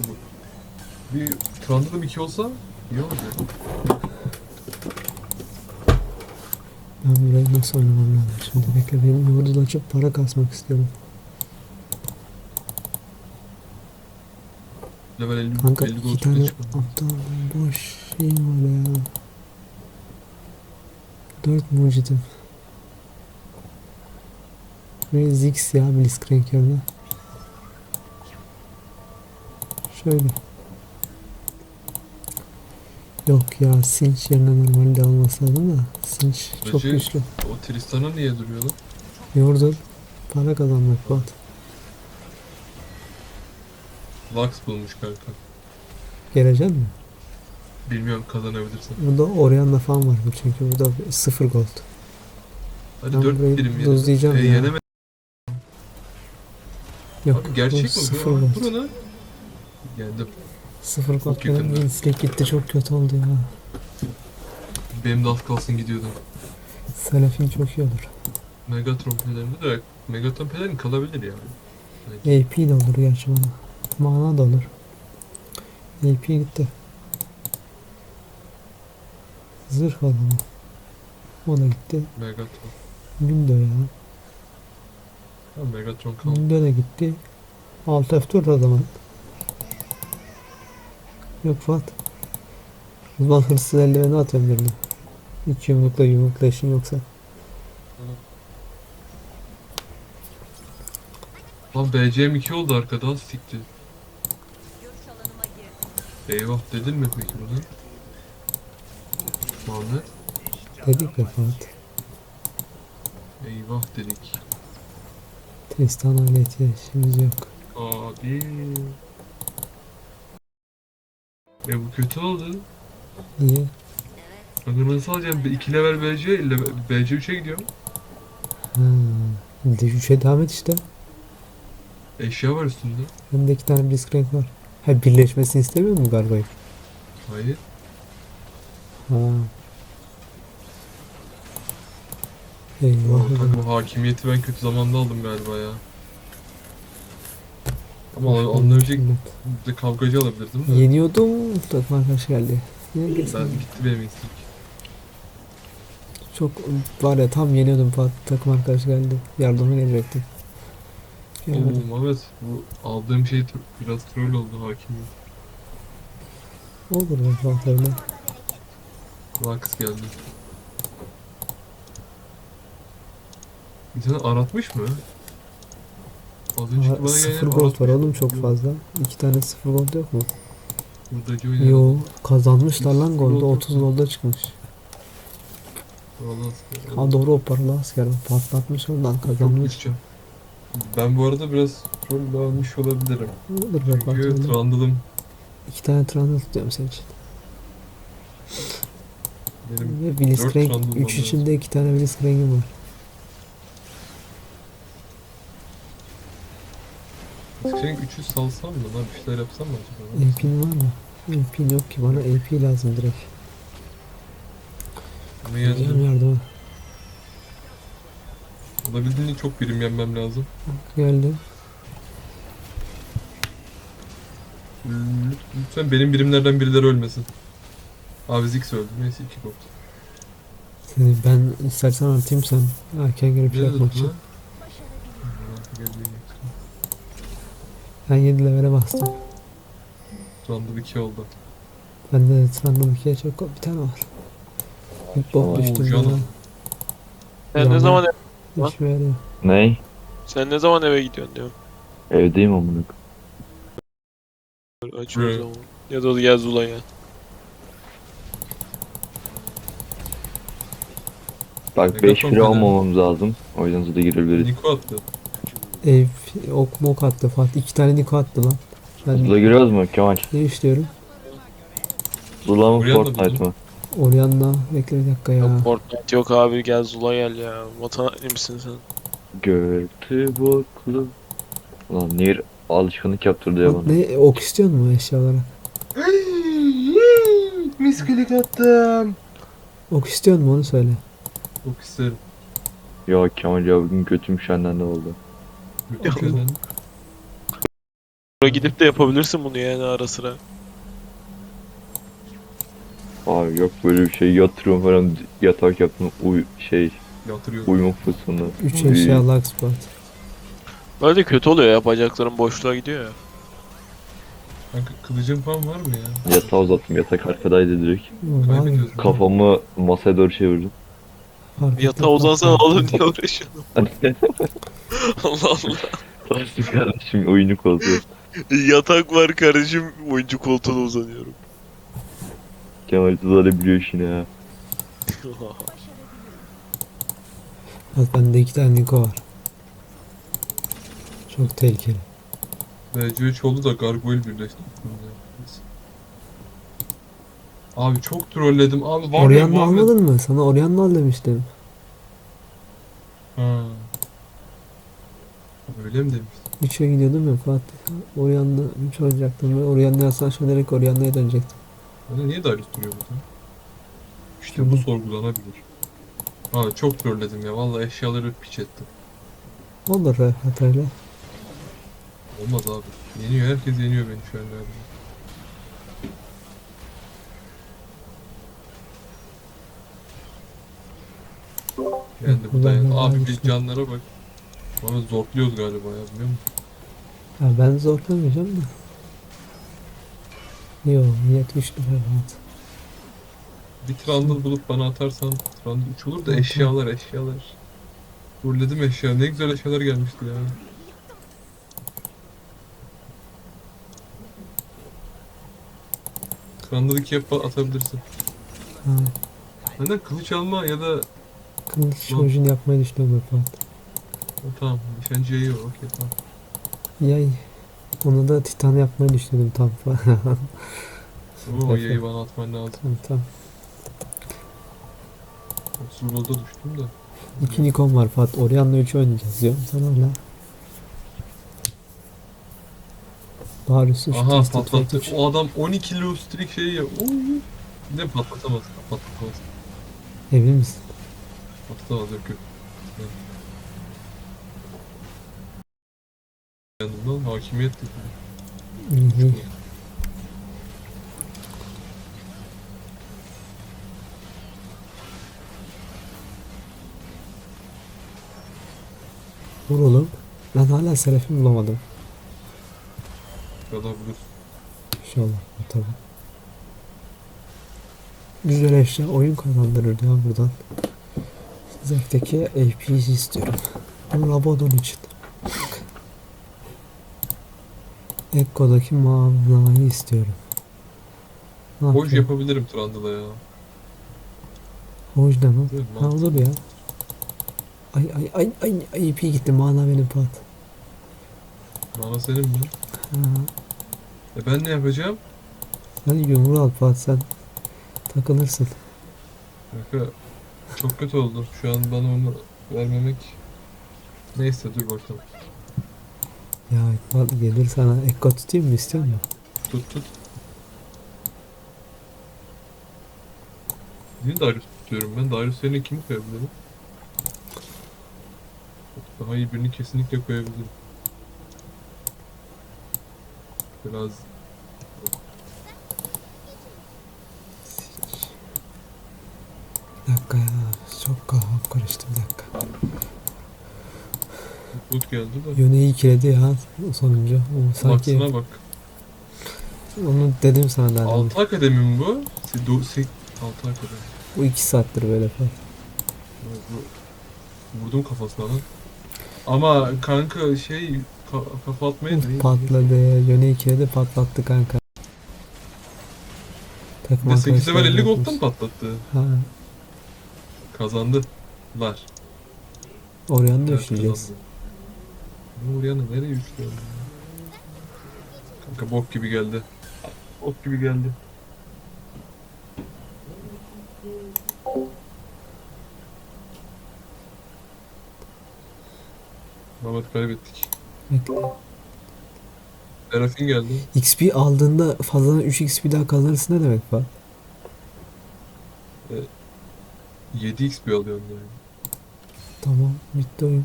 işte bu. Bir Trundle'ım 2 olsa iyi olacak. Ben burayı nasıl oynamam lazım? Şimdi bekle benim yıldız açıp para kasmak istiyorum. Level 50, Kanka 50 iki tane aptal boş şey var ya. Dört mucidim. Ve Ziggs ya Blitzcrank yerine. Şöyle. Yok ya Sinch yerine normalde alması lazım da Sinch çok Recep- güçlü. O Tristan'a niye duruyor lan? Yordur. Para kazanmak Fuat. Lux bulmuş kanka. Gelecek mi? Bilmiyorum kazanabilirsin. Burada Orianna falan var bu çünkü burada sıfır gold. Hadi Ben 4 burayı birim yedi. dozlayacağım E, ya. yeneme- Yok Abi gerçek bu mi sıfır bu? gold. Yendim. Sıfır benim yakında. Winslet gitti çok kötü oldu ya. Benim de az kalsın gidiyordu. Selefin çok iyi olur. Megatron pelerini de Megatron pelerin kalabilir yani. AP de olur gerçi bana. Mana da olur. AP gitti. Zırh var ama. O da gitti. Megatron. Mundo ya. Ha, Megatron kaldı. Mundo da gitti. Alt F4 o zaman. Yok Fuat. O zaman hırsız eldiveni atıyorum birine. Hiç yumrukla yumrukla işin yoksa. Lan BCM 2 oldu arkada sikti. Eyvah dedin mi peki bunu? Muhammed? Dedik be Fuat. Eyvah dedik. Tristan aleti işimiz yok. Abi. E bu kötü oldu. Niye? Kanka nasıl alacağım? 2 level BC, ile BC 3'e gidiyorum. Ha, D3'e devam et işte. Eşya var üstünde. Bende iki tane Blitzcrank var. Ha birleşmesini istemiyor mu Gargoyle? Hayır. Ha. Eyvah. Kanka bu hakimiyeti ben kötü zamanda aldım galiba ya. Ama anlayabilecek bir de kavgacı alabilirdim de. Yeniyordum. Takım arkadaş geldi. Yine Ben gitti benim istek. Çok var ya tam yeniyordum Fuat. Takım arkadaş geldi. Yardıma gelecektim. Gelmedi. Mehmet bu aldığım şey biraz troll oldu hakimiyet. Olur be Fuat öyle. Lux geldi. Bir tane aratmış mı? Az bana Sıfır gelen gold var oğlum çok fazla. İki tane sıfır gold yok mu? Buradaki oynayan. Yo kazanmışlar lan golde gold 30 yok. golda çıkmış. Ha doğru o paralı asker patlatmış Çok kazanmış. Ben bu arada biraz troll almış olabilirim. Olur be Çünkü. Trundle'ım İki tane Trundle tutuyorum senin için. benim Ve Blitzcrank Trundle 3 olmaz. içinde iki tane Blitzcrank'im var. Screen 3'ü salsam mı lan bir şeyler yapsam mı acaba? AP'in var mı? AP'in yok ki bana AP lazım direkt. Geleceğim yendim. yardıma. Olabildiğince çok birim yenmem lazım. Geldim. Lütfen benim birimlerden birileri ölmesin. Abi Ziggs öldü. Neyse iki gol. Seni ben istersen atayım sen erken gelip şey Ne yapmak için. Ben 7 levele bastım. Trundle 2 oldu. Bende de Trundle 2'ye çok bir tane var. Bir Oo, bok düştüm ya. Sen ne zaman ev- İşime yarıyor. Ney? sen ne zaman eve gidiyorsun diyorum. Evdeyim amına. Aç o Evet. zaman. Ya da gel Zula'ya. Bak Megaton 5 kilo falan. almamamız lazım. O yüzden suda girebiliriz. Niko attı. Ev ok mok attı Fatih. İki tane Niko attı lan. Ben Suda giriyoruz mu Kemal? ne işliyorum? Zula mı Buraya da Fortnite mı? Orianna bekle bir dakika ya. Yok Fortnite yok abi gel Zula gel ya. Vatan misin sen? Gördü boklu. Ulan Nir alışkanlık yaptırdı ya Bak bana. ne ok istiyor mu eşya olarak? Miskilik attım. Ok istiyor mu onu söyle. Çok isterim. Ya Kemal ya bugün götüm şenden de oldu. Buraya gidip de yapabilirsin bunu yani ara sıra. Abi yok böyle bir şey yatırıyorum falan yatak yaptım uy şey Yatırıyor. uyuma. 3 Uy. eşya lux spot. Böyle kötü oluyor ya bacakların boşluğa gidiyor ya. Kanka kılıcın falan var mı ya? Yatağı uzattım yatak arkadaydı direkt. Var. Kaybediyoruz. Kafamı masaya doğru çevirdim. Yatağa uzansana oğlum diye uğraşıyorum. Allah Allah. Taşlı kardeşim oyunu koltuğu. Yatak var kardeşim oyuncu koltuğuna uzanıyorum. Kemal uzanabiliyor işine ya. Bak bende iki tane Niko var. Çok tehlikeli. VC3 oldu da Gargoyle birleşti. Abi çok trolledim. Abi var Muhammed. almadın mı? Sana Orianna al demiştim. Ha. Öyle mi demiş? 3'e gidiyordum ya Fatih. Orianna 3 olacaktım ve Orianna yazsan şu direkt Orianna'ya dönecektim. Bana niye Darius duruyor burada? İşte bu sorgulanabilir. Abi çok trolledim ya. Vallahi eşyaları piç ettim. Olur be hatayla. Olmaz abi. Yeniyor. Herkes yeniyor beni şu an galiba. Geldi bu dayan. Abi biz almıştım. canlara bak. Ama zorluyoruz galiba ya biliyor musun? Ha, ben zorlamayacağım da. Yo niyet güçlü Ferhat. Bir Trundle bulup bana atarsan Trundle 3 olur da eşyalar eşyalar. Trolledim eşya. Ne güzel eşyalar gelmişti ya. Trundle 2'ye pa- atabilirsin. Ha, Benden kılıç alma ya da kılıç Tamam. şojun yapmayı düşünüyorum Ferhat. Tamam nişancı yayı var okey tamam. Yay. Onu da titan yapmayı düşünüyordum tam falan. O yayı bana atman lazım. tamam tamam. Survalda düştüm de. İki Nikon var Fatih. Orianna 3 oynayacağız diyorum sana hala. Darius'u şu Aha patlattı. O adam 12 low streak şeyi ya. Oo. Ne patlatamaz. Patlatamaz. Emin misin? Patlatamaz yok yok. Yanından hakimiyet. İyi, iyi. Vur oğlum. Ben hala Serafim bulamadım. Bulursun. İnşallah tabii. Güzel eşya oyun kazandırır ya buradan. Zek'teki AP'yi istiyorum. Bu Rabadon için. Ekko'daki manayı istiyorum. Ne Hoş yapacağım? yapabilirim Trundle'a ya. Hoj lan? Evet, Ha mantıklı. olur ya. Ay ay ay ay ay AP gitti mana benim pat. Bana senin mi? Ha, E ben ne yapacağım? sen yumruğu al pat sen. Takılırsın. Kanka çok kötü oldu. Şu an bana onu vermemek. Neyse dur bakalım. Ya Pat gelir sana Ekko tutayım mı istiyor musun? Tut tut. Niye Darius tutuyorum ben? Darius yerine kimi koyabilirim? Daha iyi birini kesinlikle koyabilirim. Biraz Bir dakika ya. Çok kafam karıştı bir dakika. Tut geldi de. Yone'yi ikiledi ya sonuncu. O sanki Baksana bak. onu dedim sana daha. Altı akademi mi bu? Si, do, si, altı akademi. Bu iki saattir böyle falan. Vurdum kafasına lan. Ama kanka şey ka, kafa atmayı değil. Patladı. Yone ikiledi patlattı kanka. Takım Bir de 8 level 50 arkadaşlarım gold'dan patlattı. Ha. Kazandılar. Da Evet, üşüyeceğiz. kazandı. Ne? Nereye üçlüyorum? Kanka bok gibi geldi. Bok gibi geldi. Mehmet kaybettik. Serafin geldi. XP aldığında fazladan 3 XP daha kazanırsın ne demek var? 7 XP alıyorum yani. Tamam bitti oyun.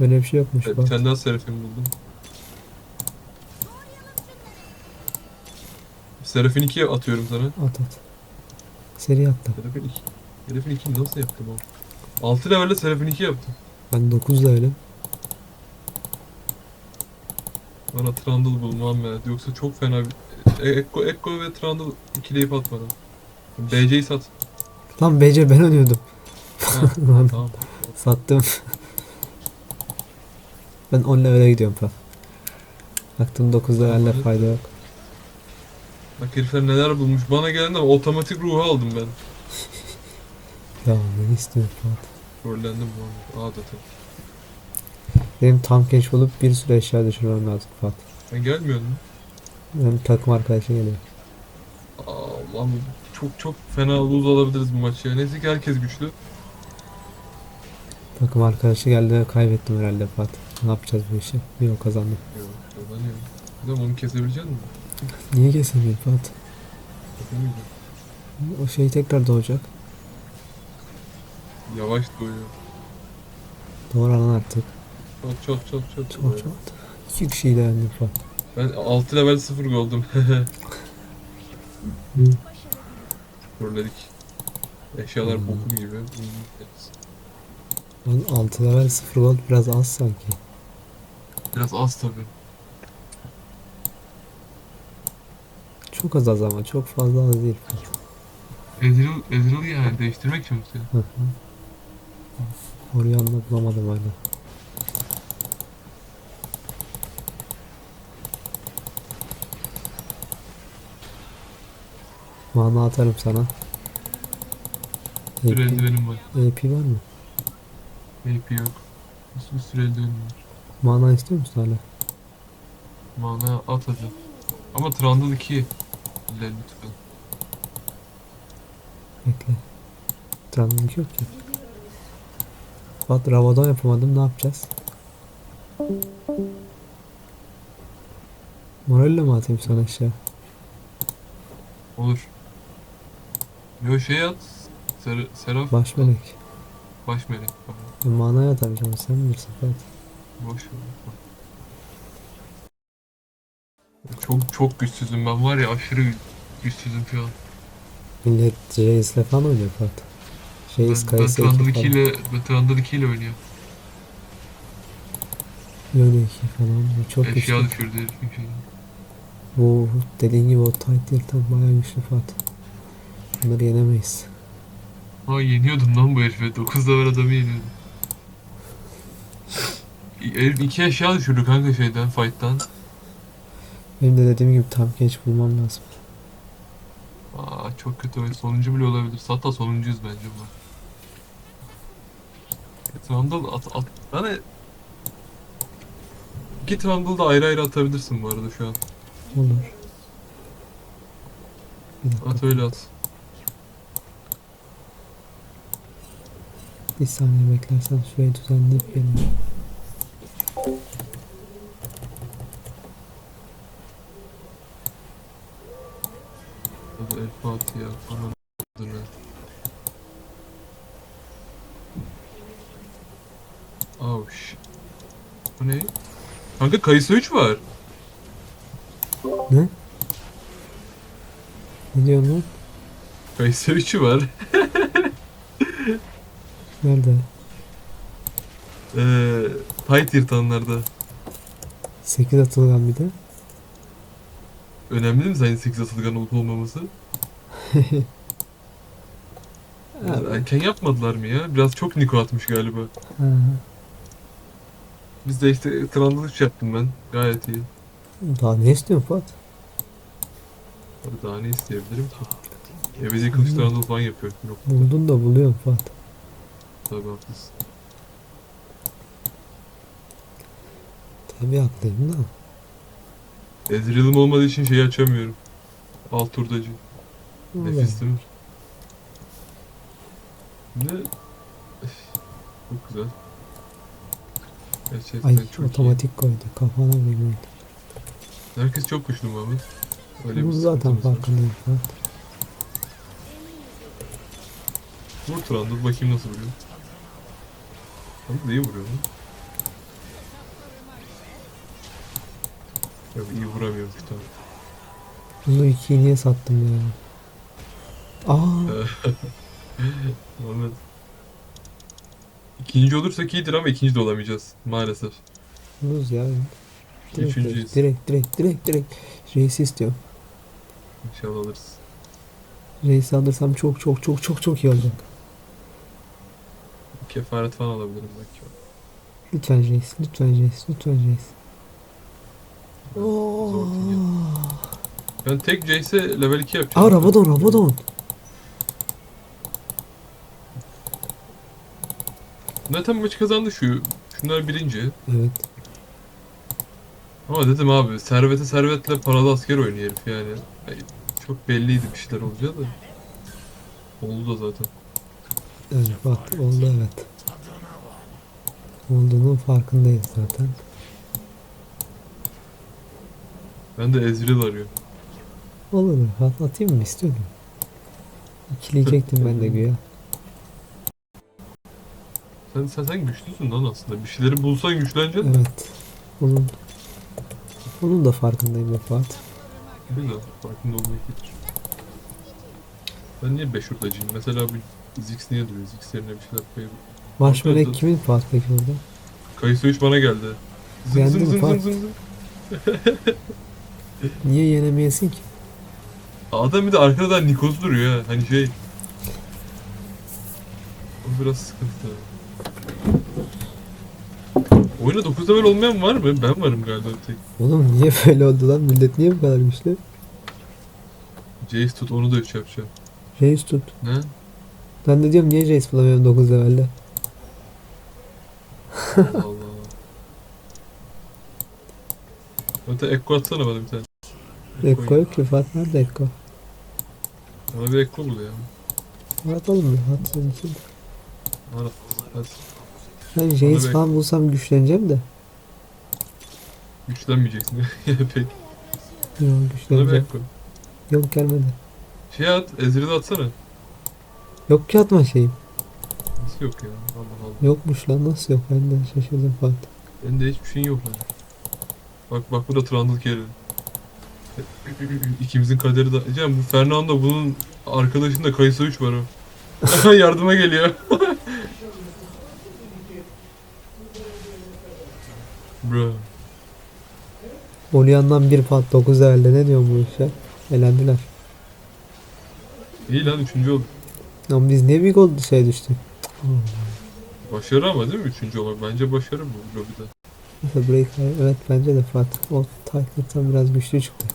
Öyle bir şey yokmuş Evet, bak. bir tane daha Serafin buldum. Serafin 2'ye atıyorum sana. At at. Seri attım. Serafin 2. Serafin 2 nasıl yaptım o? 6 levelde Serafin 2 yaptım. Ben 9 levelim. Bana Trundle bul Muhammed. Yoksa çok fena bir... E, Ekko, Ekko ve Trundle ikileyip at bana. BC'yi sat. Lan BC ben oynuyordum. Ha, Lan tamam. sattım. Ben 10 levele gidiyorum falan. Baktım 9 levelle fayda yok. Bak herifler neler bulmuş. Bana geldiğinde otomatik ruhu aldım ben. Ya ne istiyorsun Fuat? Trollendim Muhammed. Adeta. Benim tam genç bulup bir sürü eşya düşürmem lazım Fuat. Sen gelmiyordun mu? Benim takım arkadaşı geliyor. Allah'ım çok çok fena lose alabiliriz bu maçı ya. Neyse ki herkes güçlü. Takım arkadaşı geldi ve kaybettim herhalde Fuat. Ne yapacağız bu işi? Yok kazandım. Yok, kazanıyor. Adam onu kesebilecek misin? Niye kesemiyorum Fuat? Kesemeyecek. O şey tekrar doğacak. Yavaş doğuyor. Doğru lan artık. Çok çok çok çok. Çok çok. İki kişiyi de yendim Fuat. Ben 6 level 0 gold'um. Hı. Körledik. Eşyalar Hmm. bokum gibi. Lan 6 level 0 gold biraz az sanki. Biraz az tabi. Çok az az ama çok fazla az değil. Ezreal, Ezreal yani değiştirmek için mi istiyor? Hı hı. Oraya anla bulamadım hala. Mana atarım sana. Bir AP, eldivenim var. AP var mı? AP yok. Bir sürü eldivenim var. Mana istiyor musun hala? Mana at hadi. Ama Trundle 2 ile lütfen. Bekle. Trundle'lık yok ki. Bak Ravadan yapamadım ne yapacağız? Moralle mi atayım sana aşağı? Olur. Yo şey at. Ser Seraf. Baş melek. Baş melek. Tamam. Ben manaya atamayacağım sen bilirsin Fatih. Boş ver. Çok çok güçsüzüm ben var ya aşırı gü- güçsüzüm şu an. Millet Jace'le falan oynuyor Fatih. Ben, Jace, ben Kayısı Trundle 2 2 falan. ile ben Trundle 2 ile oynuyorum. Yönü 2 falan. Bu çok Eşya güçlü. düşürdü herifin şeyini. Bu dediğin gibi o tight yırtan bayağı güçlü Fatih. Bunları yenemeyiz. Ha yeniyordum lan bu herife. 9 level adamı yeniyordum. Herif iki eşya düşürdü kanka şeyden, fight'tan. Benim de dediğim gibi tam genç bulmam lazım. Aa çok kötü oyun. Sonuncu bile olabilir. Hatta sonuncuyuz bence bu. Trundle at, at. Yani iki Trundle da ayrı ayrı atabilirsin bu arada şu an. Olur. Bir dakika. At öyle at. Bir saniye beklersen şurayı düzenleyip geliyorum. Hadi El Fatiha. Aman adına. Avş. Bu ne? Kanka Kayısı 3 var. Ne? Ne diyorsun lan? Kayısı 3'ü var. Nerede? Eee Tight yırtanlarda. 8 atılgan bir de. Önemli mi senin 8 atılgan olup olmaması? Abi. erken yapmadılar mı ya? Biraz çok Niko atmış galiba. Biz de işte Trundle 3 yaptım ben. Gayet iyi. Daha ne istiyorsun Fuat? Abi daha ne isteyebilirim ki? Ebedi kılıç Trundle falan yapıyorum. Yok Buldun da buluyorsun Fuat. tabii haklısın. Tabii haklıyım da. Ezreal'ım olmadığı için şeyi açamıyorum. Alt turdacı. Nefis değil? Ne? Çok güzel. Gerçekten Ay çok otomatik iyi. koydu. Kafana bir koydu. Herkes çok güçlü mu abi? Öyle Bu zaten farkındayım. Ha? Vur Turan dur bakayım nasıl vuruyor. Abi neyi vuruyor lan? Ya iyi vuramıyorum bir tane. Bunu ikiye niye sattım ya? Aa, Muhammed. İkinci olursak iyidir ama ikinci de olamayacağız maalesef. buz ya. Direkt, Üçüncüyüz. direkt, direkt, direkt, direkt. Reisi istiyorum. İnşallah alırız. Reisi alırsam çok çok çok çok çok iyi olacak. Kefaret falan alabilirim belki. Lütfen reis, lütfen reis, lütfen reis. Zor Ben tek Jace'e level 2 yapacağım. Aa Rabadon, Rabadon. Zaten maçı kazandı şu. Şunlar birinci. Evet. Ama dedim abi servete servetle paralı asker oynuyor herif yani. Çok belliydi bir şeyler olacağı da. Oldu da zaten. Evet bak oldu evet. Olduğunun farkındayız zaten. Ben de Ezreal arıyorum. Olur at, atayım mı istiyorum. İkileyecektim ben de güya. Sen, sen, sen güçlüsün lan aslında. Bir şeyleri bulsan güçleneceksin. Evet. Onun onun da farkındayım be Fuat. Güzel. Farkında olmak iyidir. Ben niye 5 hurdacıyım? Mesela bu Ziggs niye duruyor? Ziggs yerine bir şeyler koyabilir. Marshmallow kimin Fuat peki orada? Kayısı 3 bana geldi. Zıng Geldi zıng mi zıng Fuat? zıng zıng. Niye yenemeyesin ki? Adam bir de arkadan Nikos duruyor ha. Hani şey. O biraz sıkıntı. Oyuna 9 level olmayan var mı? Ben varım galiba tek. Oğlum niye böyle oldu lan? Millet niye bu kadar güçlü? Jace tut onu da 3 yapacağım. Reis tut. Ne? Ben de diyorum niye Reis bulamıyorum 9 levelde? Allah Allah. Öte Ekko atsana bana bir tane. Ekko yok ki Fuat nerede Ekko? Bana bir Ekko bul ya. Fuat oğlum ya senin için. Bana hadi. Reis bek- falan bulsam güçleneceğim de. Güçlenmeyeceksin. Pek. Yok güçleneceğim. Yok gelmedi. Şey at, Ezreal'i atsana. Yok ki atma şeyim. Nasıl yok ya? Allah Allah. Yokmuş lan nasıl yok ben de şaşırdım Fuat. Bende hiçbir şeyin yok lan. Bak bak bu da Trundle Carry. İkimizin kaderi de... Cem bu Fernando bunun arkadaşında Kayısı 3 var o. Yardıma geliyor. Bro. Olyan'dan bir Fuat 9 levelde ne diyor bu işe? Elendiler. İyi lan üçüncü oldu. Ama biz niye bir gol şey düştük? Başarı ama değil mi üçüncü olmak? Bence başarı bu lobide. Mesela kay- evet bence de Fuat. O Titan'dan biraz güçlü çıktı.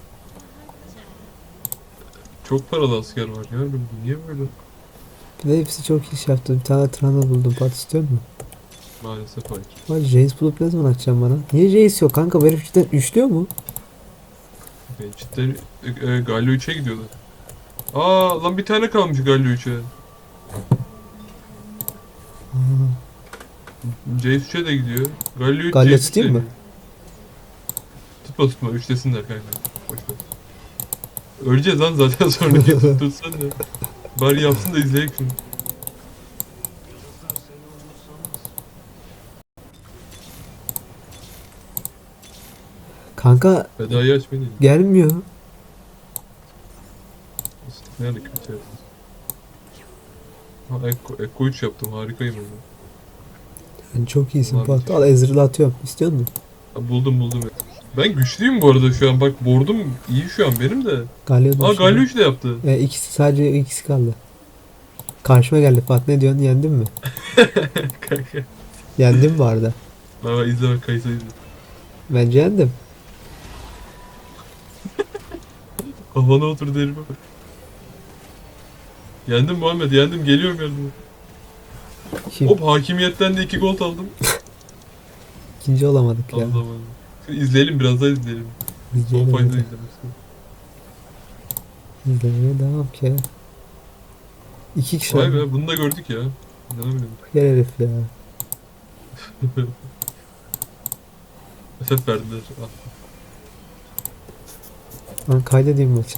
Çok paralı asker var ya. Niye böyle? Bir de hepsi çok iş yaptı. Bir tane Trundle buldum. Fuat istiyor musun? Maalesef hayır. Var Jace bulup ne zaman açacağım bana? Niye Jace yok kanka? Bu herif cidden üçlüyor mu? E, cidden e, e, Galio 3'e gidiyorlar. Aa lan bir tane kalmış Galio 3'e. Aa, Jace 3'e de gidiyor. Galio 3 Galio tutayım mı? Tutma tutma üçlesinler kanka. Boş ver. Öleceğiz lan zaten sonra git tuttursan ya. Bari yapsın da izleyek şunu. Kanka Fedayı açmayın. gelmiyor. Nerede kötü yaptın? Ha Ekko, Ekko 3 yaptım harikayım onu. Yani çok iyisin Ulan Fuat. müthiş. Al Ezreal atıyorum. İstiyor musun? Ha, buldum buldum. Ben güçlüyüm bu arada şu an bak board'um iyi şu an benim de. Galio da Aa. Galio 3 de yaptı. E, ikisi sadece ikisi kaldı. Karşıma geldi Fuat. Ne diyorsun? Yendin mi? Kanka. Yendim bu arada. Baba izle bak kayısı izle. Bence yendim. Kafana oturdu herif bak. Yendim Muhammed yendim geliyorum yardıma. Kim? Hop hakimiyetten de 2 gol aldım. İkinci olamadık ya. Allah. Şimdi izleyelim biraz daha izleyelim. Son İzleyelim fayda izlemek İzlemeye devam ki. İki kişi Vay oldu. be bunu da gördük ya. İnanamıyorum. Gel herif ya. FF verdiler. Ah. Ben kaydedeyim maçı.